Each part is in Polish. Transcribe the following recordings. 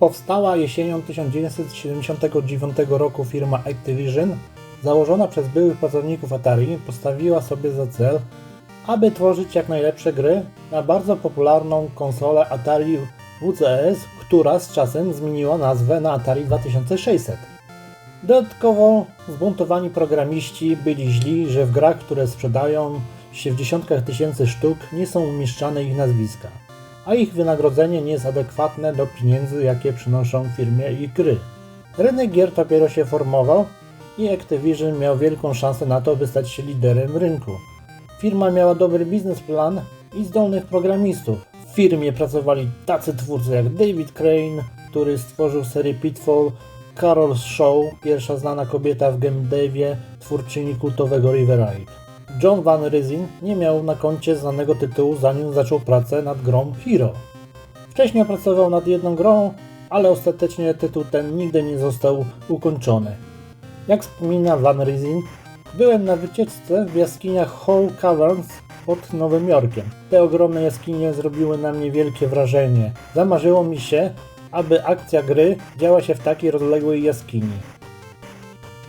Powstała jesienią 1979 roku firma Activision, założona przez byłych pracowników Atari, postawiła sobie za cel, aby tworzyć jak najlepsze gry na bardzo popularną konsolę Atari WCS, która z czasem zmieniła nazwę na Atari 2600. Dodatkowo zbuntowani programiści byli źli, że w grach, które sprzedają się w dziesiątkach tysięcy sztuk, nie są umieszczane ich nazwiska, a ich wynagrodzenie nie jest adekwatne do pieniędzy, jakie przynoszą firmie ich gry. Rynek gier dopiero się formował i Activision miał wielką szansę na to, by stać się liderem rynku. Firma miała dobry biznesplan i zdolnych programistów. W firmie pracowali tacy twórcy jak David Crane, który stworzył serię Pitfall, Carol Shaw, pierwsza znana kobieta w game devie, twórczyni kultowego River Raid. John Van Ryzin nie miał na koncie znanego tytułu zanim zaczął pracę nad grą Hero. Wcześniej pracował nad jedną grą, ale ostatecznie tytuł ten nigdy nie został ukończony. Jak wspomina Van Ryzin, byłem na wycieczce w jaskiniach Hall Caverns pod Nowym Jorkiem. Te ogromne jaskinie zrobiły na mnie wielkie wrażenie. Zamarzyło mi się, aby akcja gry działa się w takiej rozległej jaskini.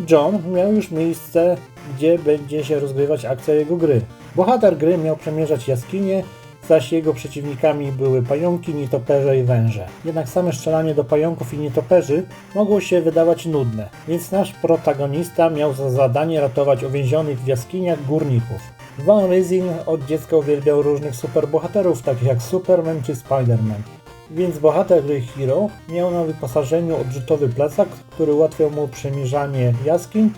John miał już miejsce, gdzie będzie się rozgrywać akcja jego gry. Bohater gry miał przemierzać jaskinie, zaś jego przeciwnikami były pająki, nietoperze i węże. Jednak same strzelanie do pająków i nietoperzy mogło się wydawać nudne, więc nasz protagonista miał za zadanie ratować uwięzionych w jaskiniach górników. Van Ryzin od dziecka uwielbiał różnych superbohaterów, takich jak Superman czy Spider-Man. Więc bohater gry Hero miał na wyposażeniu odrzutowy plecak, który ułatwiał mu przemierzanie jaskiń,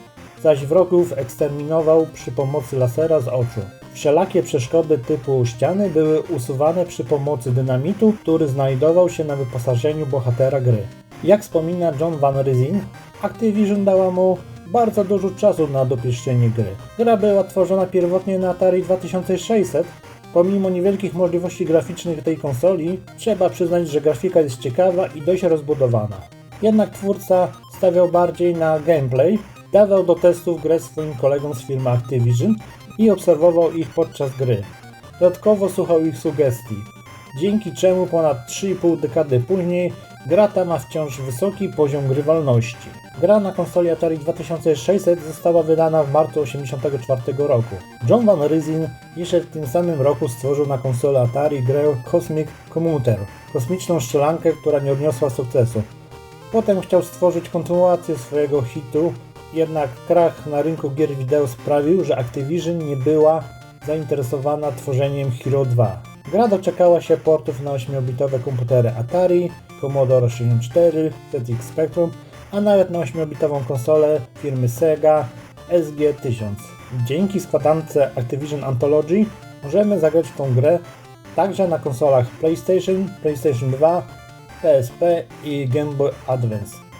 zaś wrogów eksterminował przy pomocy lasera z oczu. Wszelakie przeszkody typu ściany były usuwane przy pomocy dynamitu, który znajdował się na wyposażeniu bohatera gry. Jak wspomina John Van Ryzin, Activision dała mu bardzo dużo czasu na dopieszczenie gry. Gra była tworzona pierwotnie na Atari 2600, Pomimo niewielkich możliwości graficznych tej konsoli, trzeba przyznać, że grafika jest ciekawa i dość rozbudowana. Jednak twórca stawiał bardziej na gameplay, dawał do testów grę swoim kolegom z firmy Activision i obserwował ich podczas gry. Dodatkowo słuchał ich sugestii, dzięki czemu ponad 3,5 dekady później gra ta ma wciąż wysoki poziom grywalności. Gra na konsoli Atari 2600 została wydana w marcu 1984 roku. John Van Ryzin jeszcze w tym samym roku stworzył na konsolę Atari grę Cosmic Commuter, kosmiczną strzelankę, która nie odniosła sukcesu. Potem chciał stworzyć kontynuację swojego hitu, jednak krach na rynku gier wideo sprawił, że Activision nie była zainteresowana tworzeniem Hero 2. Gra doczekała się portów na 8-bitowe komputery Atari, Commodore 64, ZX Spectrum, a nawet na 8-bitową konsolę firmy Sega SG-1000. Dzięki składance Activision Anthology możemy zagrać w tą grę także na konsolach PlayStation, PlayStation 2, PSP i Game Boy Advance.